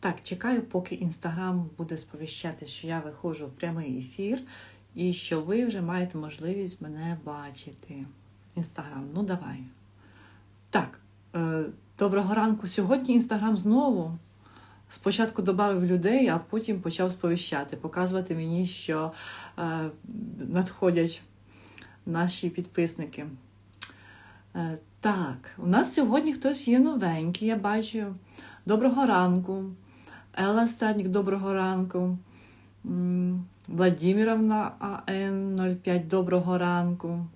Так, чекаю, поки інстаграм буде сповіщати, що я виходжу в прямий ефір і що ви вже маєте можливість мене бачити. Інстаграм, ну давай. Так, е, доброго ранку. Сьогодні інстаграм знову. Спочатку додав людей, а потім почав сповіщати, показувати мені, що е, надходять наші підписники. Е, так, у нас сьогодні хтось є новенький, я бачу. Доброго ранку. Елла Стаднік, доброго ранку. Владимировна АН05, доброго ранку.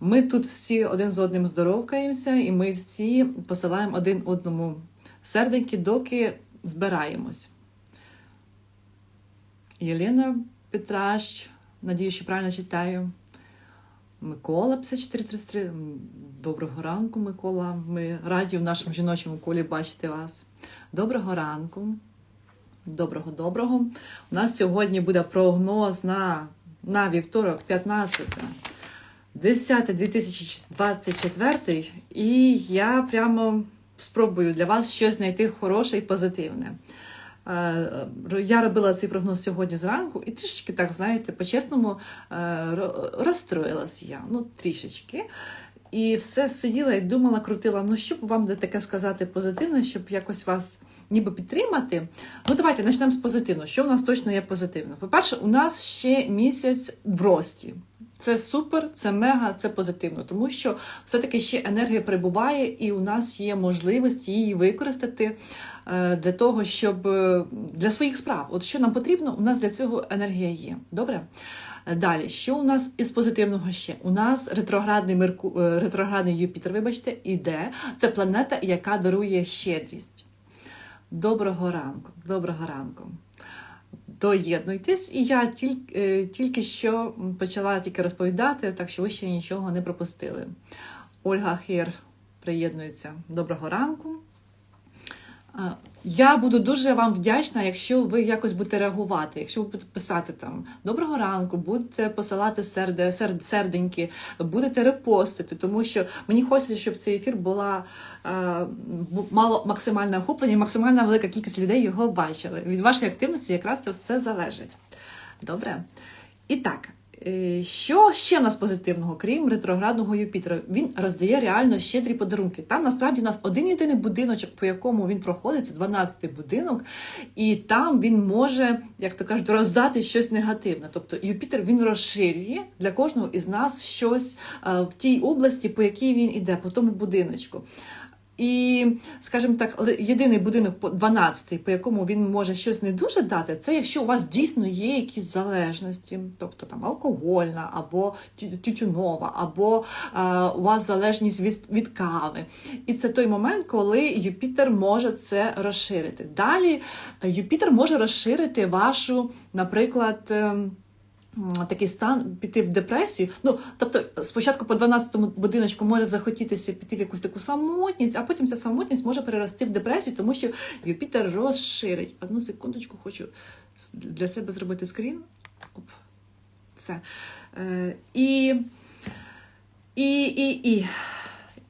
Ми тут всі один з одним здоровкаємося, і ми всі посилаємо один одному серденьки, доки збираємось. Єлена Петращ, надію, що правильно читаю. Микола 5433. М, Доброго ранку, Микола. Ми раді в нашому жіночому колі бачити вас. Доброго ранку. Доброго, доброго. У нас сьогодні буде прогноз на, на вівторок, 15. 10 2024 і я прямо спробую для вас щось знайти хороше і позитивне. Е, Я робила цей прогноз сьогодні зранку, і трішечки, так, знаєте, по-чесному е, розстроїлась я. Ну, трішечки. І все сиділа і думала, крутила, ну що б вам де таке сказати позитивне, щоб якось вас ніби підтримати. Ну, давайте почнемо з позитивного. Що у нас точно є позитивно? По-перше, у нас ще місяць в рості. Це супер, це мега, це позитивно, тому що все-таки ще енергія перебуває, і у нас є можливість її використати е, для того, щоб е, для своїх справ. От що нам потрібно, у нас для цього енергія є. Добре? Е, Далі, що у нас із позитивного ще? У нас ретроградний Мерку... е, ретроградний Юпітер, вибачте, іде. Це планета, яка дарує щедрість. Доброго ранку, доброго ранку. Доєднуйтесь, і я тільки, е, тільки що почала тільки розповідати, так що ви ще нічого не пропустили. Ольга Хір приєднується. Доброго ранку. А, Я буду дуже вам вдячна, якщо ви якось будете реагувати, якщо ви будете писати там доброго ранку, будете посилати серде, серд, серденьки, будете репостити, тому що мені хочеться, щоб цей ефір була е, мало максимальне охоплення, максимальна велика кількість людей його бачили. Від вашої активності якраз це все залежить. Добре? І так. Е, Що ще в нас позитивного, крім ретроградного Юпітера? Він роздає реально щедрі подарунки. Там насправді у нас один єдиний будиночок, по якому він проходить, це 12-й будинок, і там він може, як то кажуть, роздати щось негативне. Тобто Юпітер він розширює для кожного із нас щось е, в тій області, по якій він іде, по тому будиночку. І, скажімо так, єдиний будинок по 12-й, по якому він може щось не дуже дати, це якщо у вас дійсно є якісь залежності, тобто там алкогольна або тютюнова, або е, у вас залежність від, від кави. І це той момент, коли Юпітер може це розширити. Далі е, Юпітер може розширити вашу, наприклад. Такий стан піти в депресію. Ну, тобто, спочатку по 12-му будиночку може захотітися піти в якусь таку самотність, а потім ця самотність може перерости в депресію, тому що Юпітер розширить. Одну секундочку, хочу для себе зробити скрін. Оп. Все. Е, і, і, і, і.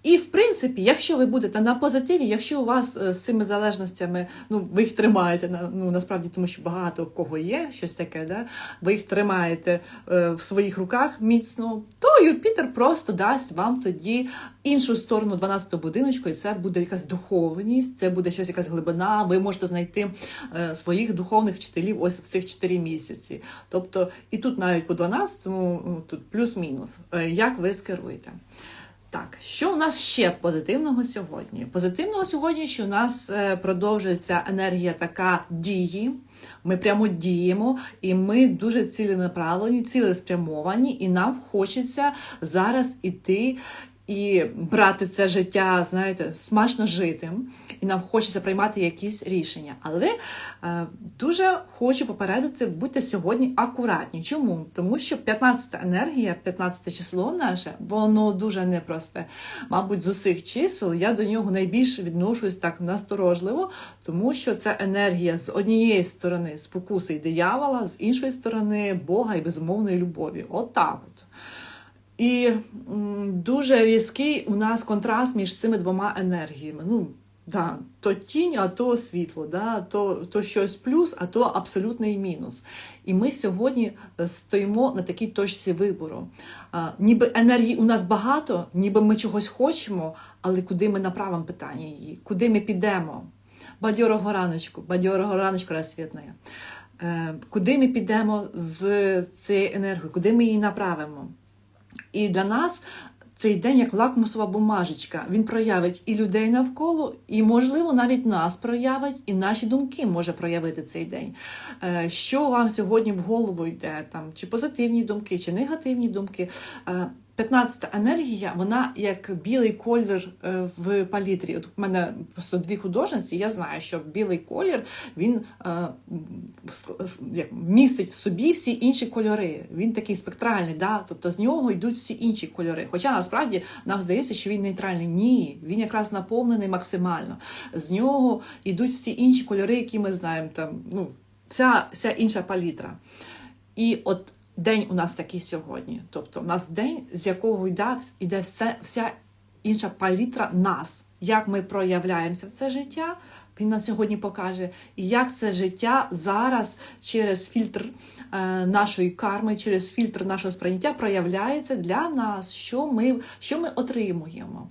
І в принципі, якщо ви будете на позитиві, якщо у вас е, з цими залежностями, ну ви їх тримаєте на ну насправді, тому що багато в кого є щось таке, да? ви їх тримаєте е, в своїх руках міцно, то Юпітер просто дасть вам тоді іншу сторону 12-го будиночку, і це буде якась духовність, це буде щось якась глибина. Ви можете знайти е, своїх духовних вчителів ось в цих 4 місяці. Тобто, і тут навіть по 12-му, ну, тут плюс-мінус, е, як ви скеруєте. Так, що у нас ще позитивного сьогодні? Позитивного сьогодні, що у нас е, продовжується енергія така дії. Ми прямо діємо, і ми дуже ціленаправлені, цілеспрямовані, і нам хочеться зараз іти і брати це життя, знаєте, смачно жити. І нам хочеться приймати якісь рішення. Але е, дуже хочу попередити, будьте сьогодні акуратні. Чому? Тому що 15-та енергія, 15 число наше, воно дуже непросте. Мабуть, з усіх чисел я до нього найбільше відношусь так насторожливо, тому що це енергія з однієї сторони спокуси й диявола, з іншої сторони Бога і безумовної любові. Отак от. І дуже різкий у нас контраст між цими двома енергіями. Ну, Да, то тінь, а то світло, да, то, то щось плюс, а то абсолютний мінус. І ми сьогодні е, стоїмо на такій точці вибору. А, ніби енергії у нас багато, ніби ми чогось хочемо, але куди ми направимо питання її? Куди ми підемо? Бадьорого раночку, бадьорого раночку розсвітне. Е, Куди ми підемо з цією енергією, куди ми її направимо? І для нас цей день як лакмусова бумажечка. Він проявить і людей навколо, і, можливо, навіть нас проявить, і наші думки може проявити цей день. Е, Що вам сьогодні в голову йде, там, чи позитивні думки, чи негативні думки. Е, 15-та енергія, вона як білий колір е, в палітрі. От у мене просто дві художниці, я знаю, що білий колір він е, як, містить в собі всі інші кольори. Він такий спектральний, да? тобто з нього йдуть всі інші кольори. Хоча насправді нам здається, що він нейтральний. Ні, він якраз наповнений максимально. З нього йдуть всі інші кольори, які ми знаємо. Там, ну, вся, вся інша палітра. І от день у нас такий сьогодні. Тобто, у нас день, з якого йде, йде все, вся інша палітра нас, як ми проявляємося в це життя. Він нам сьогодні покаже, і як це життя зараз через фільтр е, нашої карми, через фільтр нашого сприйняття проявляється для нас, що ми, що ми отримуємо.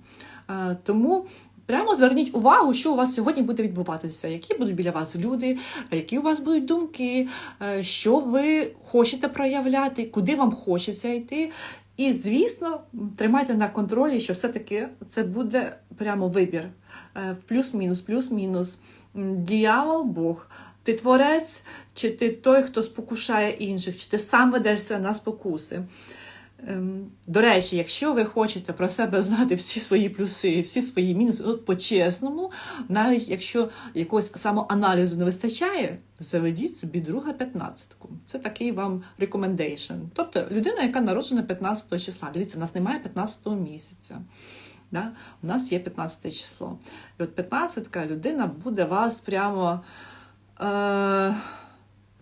Е, тому Прямо зверніть увагу, що у вас сьогодні буде відбуватися, які будуть біля вас люди, які у вас будуть думки, е, що ви хочете проявляти, куди вам хочеться йти. І, звісно, тримайте на контролі, що все-таки це буде прямо вибір. Е, Плюс-мінус, плюс-мінус. Діявол, Бог. Ти творець, чи ти той, хто спокушає інших, чи ти сам ведешся на спокуси. Ем, До речі, якщо ви хочете про себе знати всі свої плюси, всі свої мінуси, от по-чесному, навіть якщо якогось самоаналізу не вистачає, заведіть собі друга п'ятнадцятку. Це такий вам recommendation. Тобто людина, яка народжена 15 числа. Дивіться, у нас немає 15 місяця. Да? У нас є 15 число. І от 15 людина буде вас прямо. Е-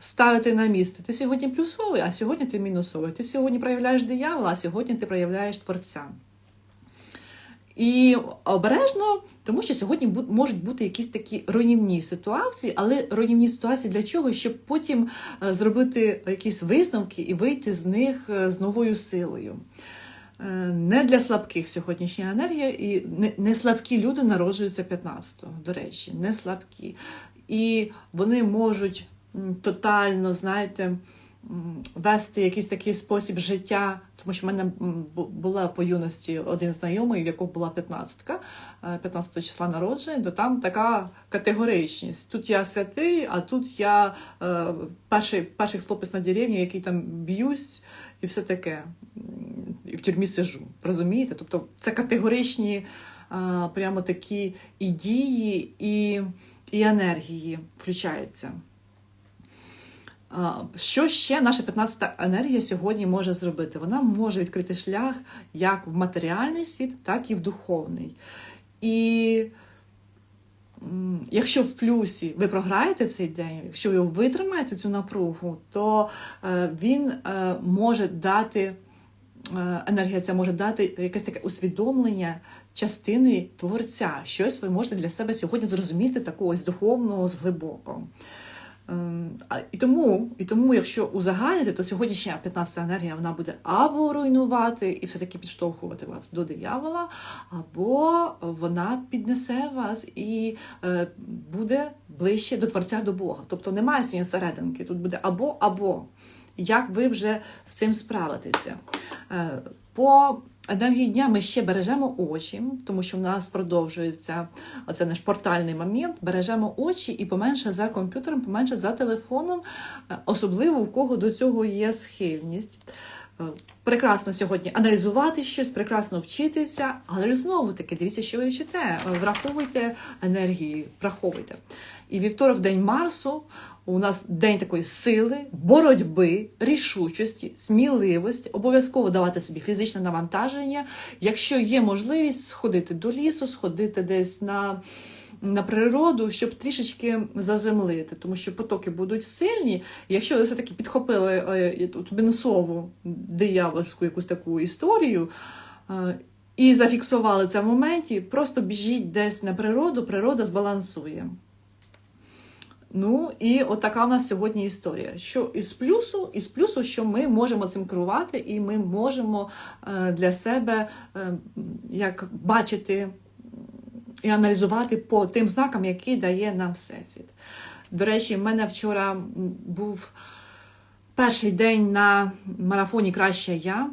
ставити на місце. Ти сьогодні плюсовий, а сьогодні ти мінусовий. Ти сьогодні проявляєш диявола, а сьогодні ти проявляєш творця. І обережно, тому що сьогодні можуть бути якісь такі руйнівні ситуації, але руйнівні ситуації для чого? Щоб потім е, зробити якісь висновки і вийти з них е, з новою силою. Е, Не для слабких сьогоднішня енергія, і не, слабкі люди народжуються 15-го, до речі, не слабкі. І вони можуть тотально, знаєте, вести якийсь такий спосіб життя, тому що в мене була по юності один знайомий, в якого була 15-ка, е, 15 числа народження, то там така категоричність. Тут я святий, а тут я е, перший, перший хлопець на деревні, який там б'юсь, і все таке. І в тюрмі сижу. Розумієте? Тобто це категоричні е, прямо такі і дії, і, і енергії включаються. Що ще наша 15-та енергія сьогодні може зробити? Вона може відкрити шлях як в матеріальний світ, так і в духовний. І якщо в плюсі ви програєте цей день, якщо ви витримаєте цю напругу, то е, він е, може дати, е, енергія ця може дати якесь таке усвідомлення частини творця. Щось ви можете для себе сьогодні зрозуміти такого ось духовного, з глибокого. Ем, І тому, і тому, якщо узагальнити, то сьогоднішня 15-та енергія вона буде або руйнувати і все-таки підштовхувати вас до диявола, або вона піднесе вас і е, буде ближче до Творця до Бога. Тобто немає сьогодні серединки, тут буде або або. Як ви вже з цим справитеся? Е, По енергії дня ми ще бережемо очі, тому що в нас продовжується оце наш портальний момент. Бережемо очі і поменше за комп'ютером, поменше за телефоном, е, особливо в кого до цього є схильність. Е, Прекрасно сьогодні аналізувати щось, прекрасно вчитися, але ж знову таки дивіться, що ви вчите. Е, Враховуйте енергії, враховуйте. І вівторок, день Марсу, у нас день такої сили, боротьби, рішучості, сміливості, обов'язково давати собі фізичне навантаження. Якщо є можливість сходити до лісу, сходити десь на, на природу, щоб трішечки заземлити, тому що потоки будуть сильні. Якщо ви все-таки підхопили е, тут мінусову диявольську якусь таку історію, е, і зафіксували це в моменті, просто біжіть десь на природу, природа збалансує. Ну і от така в нас сьогодні історія. Що із плюсу, із плюсу, що ми можемо цим керувати, і ми можемо е, для себе е, як бачити і аналізувати по тим знакам, які дає нам Всесвіт. До речі, в мене вчора був перший день на марафоні Краще я.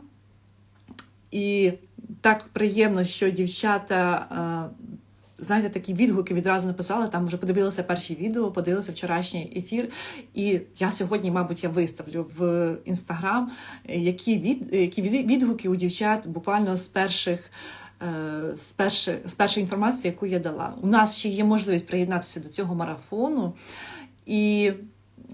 І так приємно, що дівчата, е, знаєте, такі відгуки відразу написали. Там вже подивилися перші відео, подивилися вчорашній ефір. І я сьогодні, мабуть, я виставлю в інстаграм, які, від, які відгуки у дівчат буквально з перших. е, З першої, з першої інформації, яку я дала. У нас ще є можливість приєднатися до цього марафону і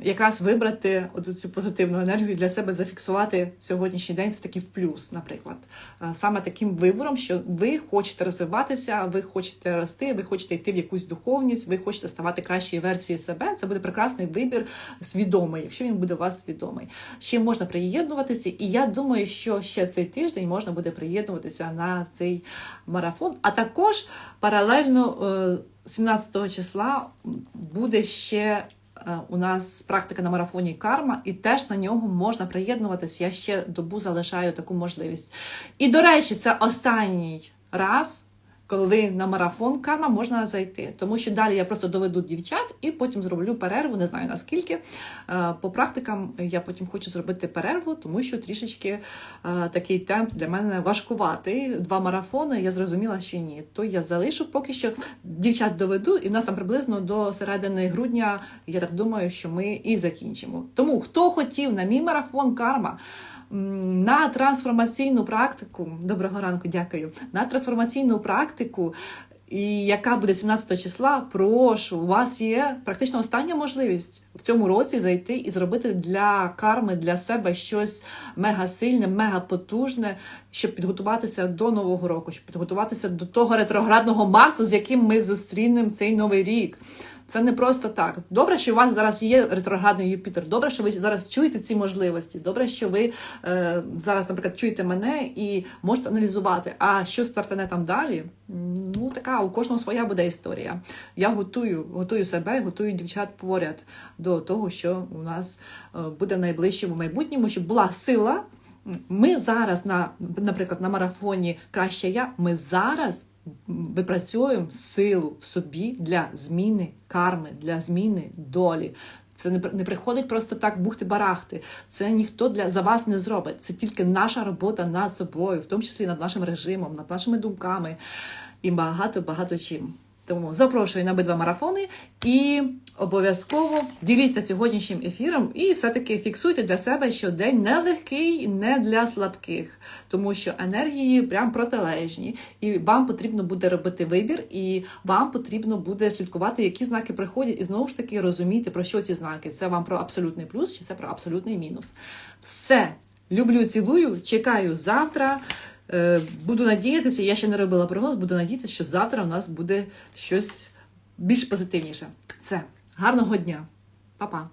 якраз вибрати от цю позитивну енергію для себе, зафіксувати сьогоднішній день це таки в плюс, наприклад. Е, Саме таким вибором, що ви хочете розвиватися, ви хочете рости, ви хочете йти в якусь духовність, ви хочете ставати кращою версією себе. Це буде прекрасний вибір, свідомий, якщо він буде у вас свідомий. Ще можна приєднуватися, і я думаю, що ще цей тиждень можна буде приєднуватися на цей марафон. А також паралельно е, 17 числа буде ще е, у нас практика на марафоні карма, і теж на нього можна приєднуватись. Я ще добу залишаю таку можливість. І до речі, це останній раз. Коли на марафон карма можна зайти, тому що далі я просто доведу дівчат і потім зроблю перерву, не знаю наскільки. Е, По практикам я потім хочу зробити перерву, тому що трішечки е, такий темп для мене важкуватий. Два марафони. Я зрозуміла, що ні. То я залишу поки що дівчат доведу, і в нас там приблизно до середини грудня. Я так думаю, що ми і закінчимо. Тому хто хотів на мій марафон карма. На трансформаційну практику, доброго ранку, дякую. На трансформаційну практику, і яка буде 17 числа, прошу, у вас є практично остання можливість в цьому році зайти і зробити для карми, для себе щось мега сильне, мега потужне, щоб підготуватися до нового року, щоб підготуватися до того ретроградного Марсу, з яким ми зустрінемо цей новий рік. Це не просто так. Добре, що у вас зараз є ретроградний Юпітер. Добре, що ви зараз чуєте ці можливості. Добре, що ви е, зараз, наприклад, чуєте мене і можете аналізувати. А що стартане там далі? Ну така у кожного своя буде історія. Я готую, готую себе, готую дівчат поряд до того, що у нас е, буде в найближчому майбутньому, щоб була сила. Ми зараз на, наприклад, на марафоні Краще я. Ми зараз випрацьовуємо силу в собі для зміни карми, для зміни долі. Це не, приходить просто так бухти-барахти. Це ніхто для за вас не зробить. Це тільки наша робота над собою, в тому числі над нашим режимом, над нашими думками і багато багато чим. Тому запрошую на обидва марафони і обов'язково діліться сьогоднішнім ефіром і все-таки фіксуйте для себе, що день нелегкий, не для слабких, тому що енергії прям протилежні, і вам потрібно буде робити вибір, і вам потрібно буде слідкувати, які знаки приходять, і знову ж таки розуміти, про що ці знаки. Це вам про абсолютний плюс чи це про абсолютний мінус. Все. Люблю, цілую, чекаю завтра. Е, Буду надіятися, я ще не робила прогноз, буду надіятися, що завтра у нас буде щось більш позитивніше. Все, гарного дня, Па-па.